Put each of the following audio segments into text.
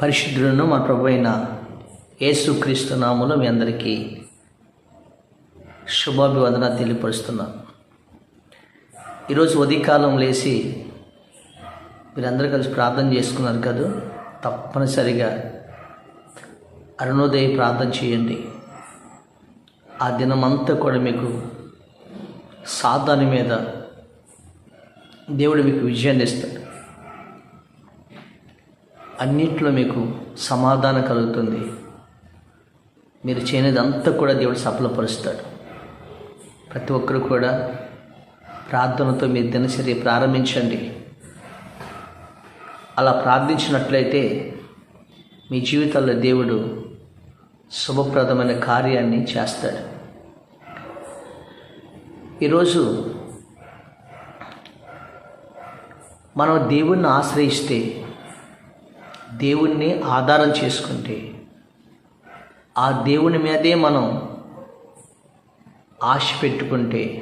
పరిశుద్ధులను మా ప్రభు అయిన యేసుక్రీస్తు నామములో మీ అందరికీ శుభాభివందన తెలియపరుస్తున్నాను ఈరోజు ఉదయకాలం లేచి మీరందరూ కలిసి ప్రార్థన చేసుకున్నారు కదా? తప్పనిసరిగా అరుణోదయ ప్రార్థన చేయండి. ఆ దినమంతా కూడా మీకు సాధాని మీద దేవుడు మీకు విజయాన్ని ఇస్తాడు. అన్నింటిలో మీకు సమాధానం కలుగుతుంది. మీరు చేయనిదంతా కూడా దేవుడు సఫలపరుస్తాడు. ప్రతి ఒక్కరు కూడా ప్రార్థనతో మీ దినచర్య ప్రారంభించండి. అలా ప్రార్థించినట్లయితే మీ జీవితాల్లో దేవుడు శుభప్రదమైన కార్యాన్ని చేస్తాడు. ఈరోజు మనం దేవుణ్ణి ఆశ్రయిస్తే దేవుణ్ణి ఆధారం చేసుకుంటే ఆ దేవుని మీదే మనం ఆశ పెట్టుకుంటే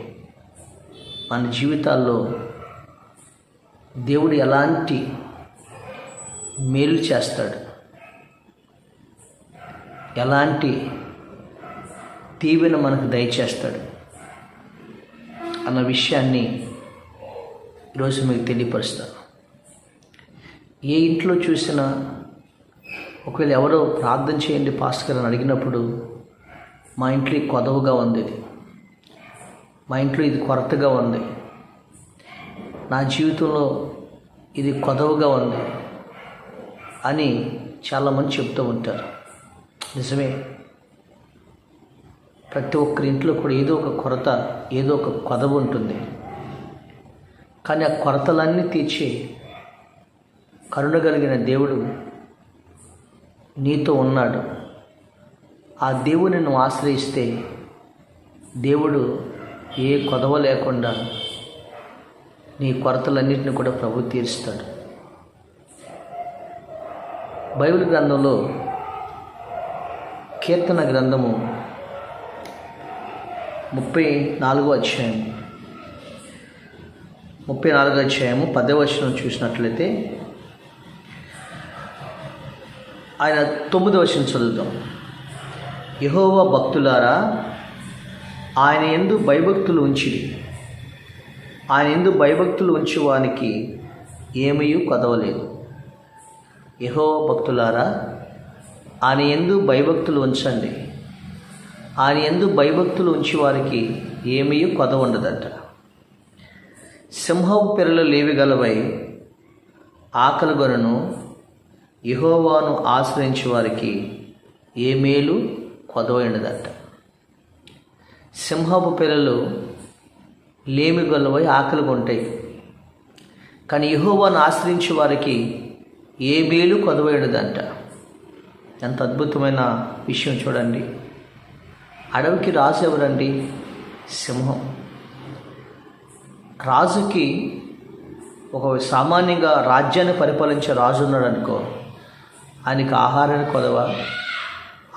మన జీవితాల్లో దేవుడు ఎలాంటి మేలు చేస్తాడు? ఎలాంటి దీవెన మనకు దయచేస్తాడు? అన్న విషయాన్ని ఈరోజు మీకు తెలియపరుస్తాను. ఏ ఇంట్లో చూసినా ఒకవేళ ఎవరో ప్రార్థన చేయండి పాస్టర్ అని అడిగినప్పుడు మా ఇంట్లో ఇది కొదవగా ఉంది ఇది. మా ఇంట్లో ఇది కొరతగా ఉంది. నా జీవితంలో ఇది కొదవగా ఉంది అని చాలామంది చెప్తూ ఉంటారు. నిజమే. ప్రతి ఒక్కరి ఇంట్లో కూడా ఏదో ఒక కొరత ఏదో ఒక కొదవ ఉంటుంది. కానీ ఆ కొరతలన్నీ తీర్చి కరుణ కలిగిన దేవుడు నీతో ఉన్నాడు. ఆ దేవుని నువ్వు ఆశ్రయిస్తే దేవుడు ఏ కొదవ లేకుండా నీ కొరతలన్నింటిని కూడా ప్రభు తీరుస్తాడు. బైబిల్ గ్రంథంలో కీర్తన గ్రంథము ముప్పై నాలుగో అధ్యాయం ముప్పై నాలుగో అధ్యాయము పదవ వచనం చూసినట్లయితే ఆయన తొమ్మిదో వర్షం చదువుతాం యహోవ భక్తులారా ఆయన ఎందు భయభక్తులు ఉంచి ఆయన ఎందు భయభక్తులు ఉంచువానికి ఏమీ కదవలేదు. యహో భక్తులారా ఆయన ఎందు భయభక్తులు ఉంచండి. ఆయన ఎందు భయభక్తులు ఉంచి వారికి ఏమీ కొద ఉండదట సింహపు పిల్లలు లేవిగలవై ఆకలి గొనను యహోవాను ఆశ్రయించే వారికి ఏ మేలు కొదవైనదట. సింహపు పిల్లలు లేమి గొల్లవై ఆకలి కొంటాయి. కానీ యహోవాను ఆశ్రయించే వారికి ఏ మేలు కొదవైనదంట. ఎంత అద్భుతమైన విషయం చూడండి. అడవికి రాజు ఎవరండి? సింహం. రాజుకి ఒక సామాన్యంగా రాజ్యాన్ని పరిపాలించే రాజు ఉన్నాడు అనుకో ఆయనకి ఆహారాన్ని కొదవ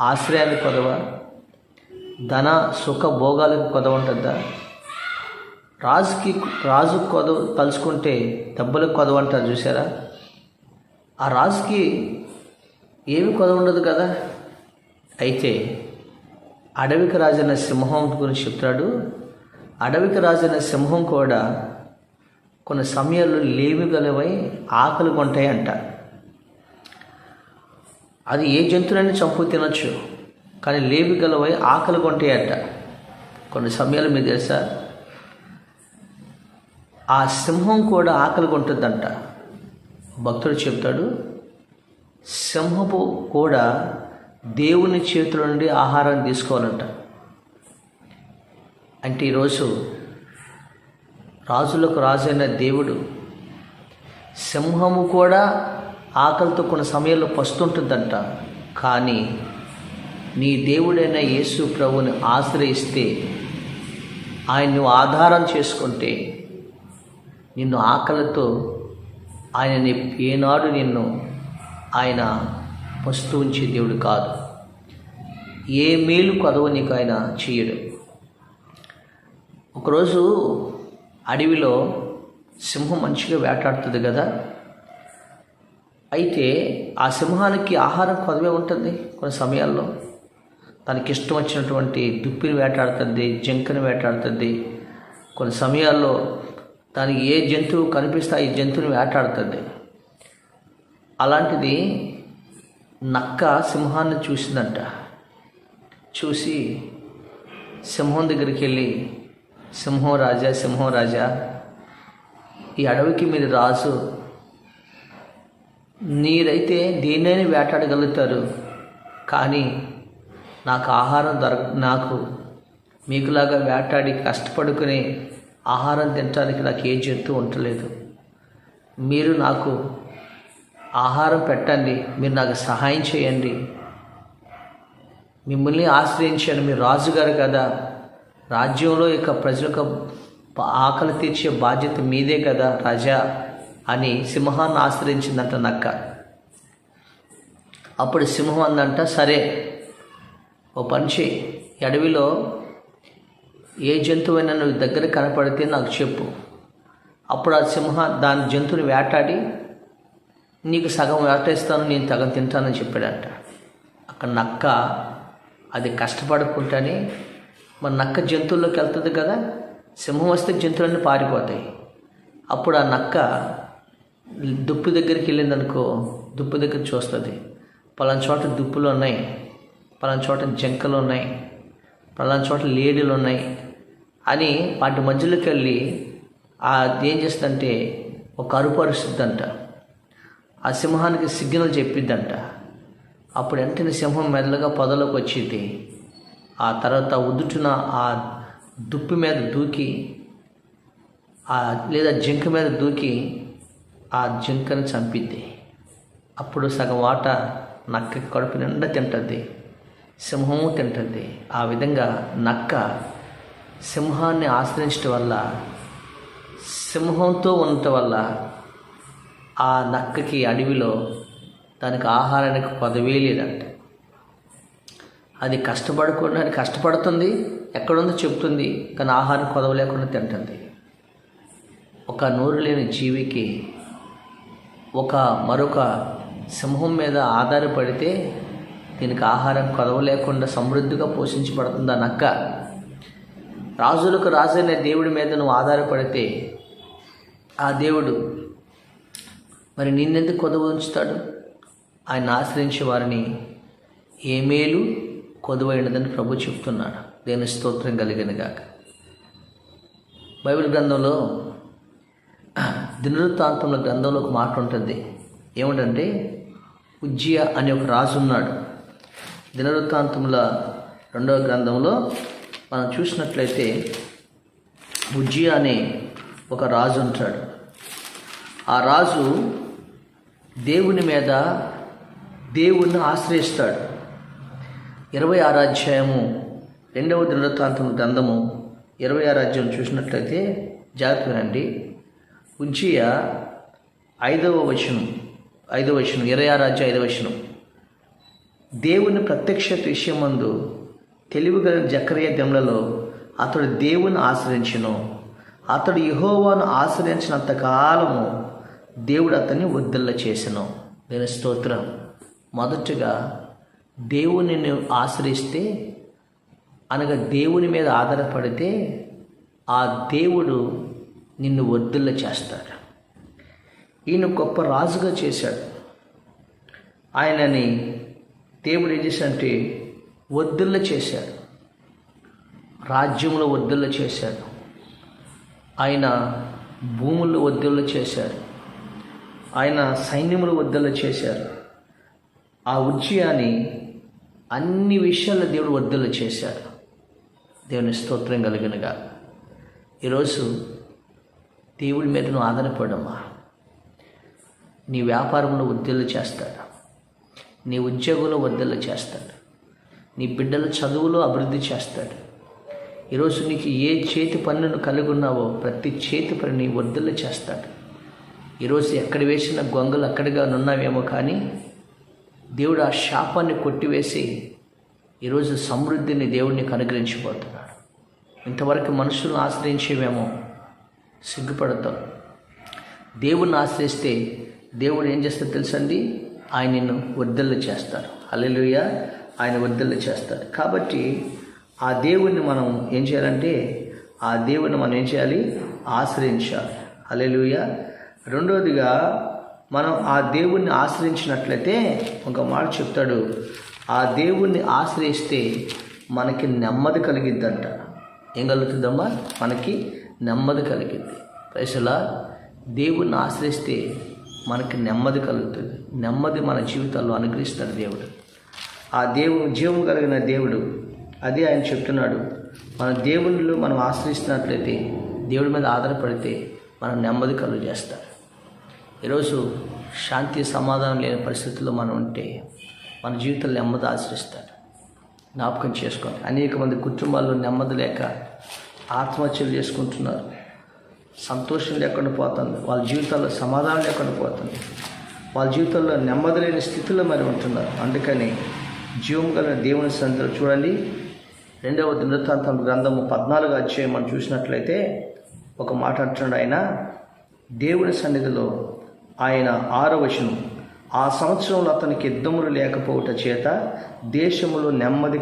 ఆశ్రయాన్ని కొదవ ధన సుఖ భోగాలకు కొదవ ఉంటుందా రాజుకి రాజు కొదవ తలుచుకుంటే దెబ్బలకు కొదవ అంటారు చూసారా ఆ రాజుకి ఏమి కొదవ ఉండదు కదా? అయితే అడవికి రాజైన సింహం గురించి చెప్తాడు అడవికి రాజైన సింహం కూడా కొన్ని సమయాల్లో లేవి గలవై ఆకలి కొంటాయి అంట అది ఏ జంతువునైనా చంపు తినొచ్చు. కానీ లేవి గలవై ఆకలి కొంటాయట. కొన్ని సమయాలు మీకు తెలుసా? ఆ సింహం కూడా ఆకలి కొంటుందంట. భక్తుడు చెప్తాడు సింహపు కూడా దేవుని చేతుల నుండి ఆహారం తీసుకోవాలంట. అంటే ఈరోజు రాజులకు రాజైన దేవుడు సింహము కూడా ఆకలితో కొన్ని సమయంలో పస్తుంటుందంట. కానీ నీ దేవుడైన యేసు ప్రభుని ఆశ్రయిస్తే ఆయన్ను ఆధారం చేసుకుంటే నిన్ను ఆకలితో ఆయన ఏనాడు నిన్ను ఆయన పస్తు ఉంచే దేవుడు కాదు. ఏ మేలు కదవ నీకు ఆయన చేయడు. ఒకరోజు అడవిలో సింహం మంచిగా వేటాడుతుంది కదా. అయితే ఆ సింహానికి ఆహారం కొదవే ఉంటుంది కొన్ని సమయాల్లో. తనకి ఇష్టం వచ్చినటువంటి దుప్పిని వేటాడుతుంది జింకని వేటాడుతుంది. కొన్ని సమయాల్లో దానికి ఏ జంతువు కనిపిస్తే ఈ జంతువుని వేటాడుతుంది. అలాంటిది నక్క సింహాన్ని చూసిందంట. చూసి సింహం దగ్గరికి వెళ్ళి సింహం రాజా సింహం రాజా ఈ అడవికి మీరు రాజు నీరైతే దేన్నైనా వేటాడగలుగుతారు. కానీ నాకు ఆహారం దొరక నాకు మీకులాగా వేటాడి కష్టపడుకుని ఆహారం తినడానికి నాకు ఏ జంతువు ఉండలేదు. మీరు నాకు ఆహారం పెట్టండి మీరు నాకు సహాయం చేయండి. మిమ్మల్ని ఆశ్రయించాను మీరు రాజుగారు కదా. రాజ్యంలో ఇక ప్రజలకు ఆకలి తీర్చే బాధ్యత మీదే కదా రాజా. అని సింహాన్ని ఆశ్రయించిందంట నక్క. అప్పుడు సింహం అందంట సరే ఓ పంచి అడవిలో ఏ జంతువైనా నువ్వు దగ్గర కనపడితే నాకు చెప్పు. అప్పుడు ఆ సింహ దాని జంతువుని వేటాడి నీకు సగం వేటేస్తాను నేను సగం తింటానని చెప్పాడంట. అక్కడ నక్క అది కష్టపడకుండానే మరి నక్క జంతువుల్లోకి వెళ్తుంది కదా సింహం వస్తే జంతువులన్నీ పారిపోతాయి. అప్పుడు ఆ నక్క దుప్పు దగ్గరికి వెళ్ళిందనుకో దుప్పు దగ్గర చూస్తుంది. పలానా చోట దుప్పులు ఉన్నాయి పలానా చోట జంకలు ఉన్నాయి పలానా చోట లేడీలు ఉన్నాయి అని వాటి మధ్యలోకి వెళ్ళి అది ఏం చేస్తుందంటే ఒక అరుపు అరుస్తుందంట. ఆ సింహానికి సిగ్నల్ చెప్పిద్దంట. అప్పుడు వెంటనే సింహం మెల్లగా పొదలోకి వచ్చింది. ఆ తర్వాత ఉదుటున ఆ దుప్పి మీద దూకి ఆ లేదా జింక మీద దూకి ఆ జింకను చంపిద్ది. అప్పుడు సగం వాట నక్క కడుపు నిండా తింటుంది సింహము తింటుంది ఆ విధంగా నక్క సింహాన్ని ఆశ్రయించడం వల్ల సింహంతో ఉండటం వల్ల ఆ నక్కకి అడవిలో దానికి ఆహారానికి పదవే లేదంట. అది కష్టపడకుండా కష్టపడుతుంది ఎక్కడుందో చెప్తుంది కానీ ఆహారం కొదవ లేకుండా తింటుంది. ఒక నోరు లేని జీవికి ఒక మరొక సింహం మీద ఆధారపడితే దీనికి ఆహారం కొదవ లేకుండా సమృద్ధిగా పోషించబడుతుంది ఆ నక్క? రాజులకు రాజు అనే దేవుడి మీద నువ్వు ఆధారపడితే ఆ దేవుడు మరి నిన్నెందుకు కొదవ ఉంచుతాడు? ఆయన ఆశ్రయించే వారిని ఏ మేలు కొదువైనదని ప్రభు చెప్తున్నాడు. దేని స్తోత్రం కలిగినగాక. బైబిల్ గ్రంథంలో దినవృత్తాంతంలో గ్రంథంలో ఒక మాట ఉంటుంది. ఏమిటంటే ఉజ్జియ అనే ఒక రాజు ఉన్నాడు. దినవృత్తాంతముల రెండవ గ్రంథంలో మనం చూసినట్లయితే ఉజ్జియ అనే ఒక రాజు ఉంటాడు. ఆ రాజు దేవుని మీద దేవుణ్ణి ఆశ్రయిస్తాడు. ఇరవై ఆరు అధ్యాయము రెండవ దినవృత్తాంతం గ్రంథము ఇరవై ఆరు అధ్యాయం చూసినట్లయితే జాగ్రత్త వినండి. ఉంచియ ఐదవ వచనం ఐదవ వచనం ఇరవై ఆరు అధ్యాయ ఐదవ వచనం. దేవుని ప్రత్యక్షత విషయమందు తెలివిగల జకరియా దెమ్లలో అతడు దేవుని ఆశ్రయించను. అతడు యహోవాను ఆశ్రయించినంత కాలము దేవుడు అతన్ని వద్దల్ల చేసను. నేను స్తోత్రం. మొదటగా దేవుని ఆశ్రయిస్తే అనగా దేవుని మీద ఆధారపడితే ఆ దేవుడు నిన్ను వద్దుల్ల చేస్తాడు. ఈయన గొప్ప రాజుగా చేశాడు. ఆయనని దేవుడు ఏం చేశాడంటే వద్దుల్ల చేశాడు. రాజ్యంలో వద్దుల్ల చేశాడు. ఆయన భూములు వద్దుల్ల చేశాడు. ఆయన సైన్యములు వద్దుల్ల చేశారు ఆ ఉజ్జయాన్ని అన్ని విషయాల్లో దేవుడు వద్దులు చేశాడు. దేవుని స్తోత్రం కలిగినగా. ఈరోజు దేవుడి మీద నువ్వు ఆధారపడమ్మా. నీ వ్యాపారంలో వద్దులు చేస్తాడు. నీ ఉద్యోగంలో వద్దులు చేస్తాడు. నీ బిడ్డల చదువులో అభివృద్ధి చేస్తాడు. ఈరోజు నీకు ఏ చేతి పనులను కలిగి ఉన్నావో ప్రతి చేతి పనిని వద్దులు చేస్తాడు. ఈరోజు ఎక్కడ వేసిన గొంగలు అక్కడిగా ఉన్నావేమో కానీ దేవుడు ఆ శాపాన్ని కొట్టివేసి ఈరోజు సమృద్ధిని దేవుడిని అనుగ్రహించిపోతున్నాడు ఇంతవరకు మనుషులను ఆశ్రయించేవేమో సిగ్గుపడతాం దేవుణ్ణి ఆశ్రయిస్తే దేవుడు ఏం చేస్తాడు తెలుసండి? ఆయన నిన్ను వర్ధల్లు చేస్తాడు. హల్లెలూయా. ఆయన వర్ధల్లు చేస్తాడు. కాబట్టి ఆ దేవుణ్ణి మనం ఏం చేయాలంటే ఆ దేవుణ్ణి మనం ఏం చేయాలి? ఆశ్రయించాలి. హల్లెలూయా. రెండవదిగా మనం ఆ దేవుణ్ణి ఆశ్రయించినట్లయితే ఒక మాట చెప్తాడు. ఆ దేవుణ్ణి ఆశ్రయిస్తే మనకి నెమ్మది కలిగిద్దంట. ఏం కలుగుతుందమ్మా? మనకి నెమ్మది కలిగింది. ప్రజలా దేవుణ్ణి ఆశ్రయిస్తే మనకి నెమ్మది కలుగుతుంది. నెమ్మది మన జీవితాల్లో అనుగ్రహిస్తాడు దేవుడు. ఆ దేవుడు జీవం కలిగిన దేవుడు అదే ఆయన చెప్తున్నాడు. మన దేవుళ్ళు మనం ఆశ్రయిస్తున్నట్లయితే దేవుడి మీద ఆధారపడితే మనం నెమ్మది కలుగు చేస్తాడు ఈరోజు శాంతి సమాధానం లేని పరిస్థితుల్లో మనం ఉంటే మన జీవితంలో నెమ్మది ఆశ్రయిస్తాడు జ్ఞాపకం చేసుకోండి. అనేక మంది కుటుంబాల్లో నెమ్మది లేక ఆత్మహత్యలు చేసుకుంటున్నారు. సంతోషం లేకుండా పోతుంది. వాళ్ళ జీవితాల్లో సమాధానం లేకుండా పోతుంది. వాళ్ళ జీవితంలో నెమ్మది లేని స్థితిలో మరి ఉంటున్నారు. అందుకని జీవం కలిగిన దేవుని సందర్భం చూడండి. రెండవ దృఢతాంతం గ్రంథము పద్నాలుగు అధ్యాయం మనం చూసినట్లయితే ఒక మాట అంటున్నాడు ఆయన. దేవుని సన్నిధిలో ఆయన ఆరో ఆ సంవత్సరంలో అతనికి యుద్ధములు లేకపోవట చేత దేశములో నెమ్మది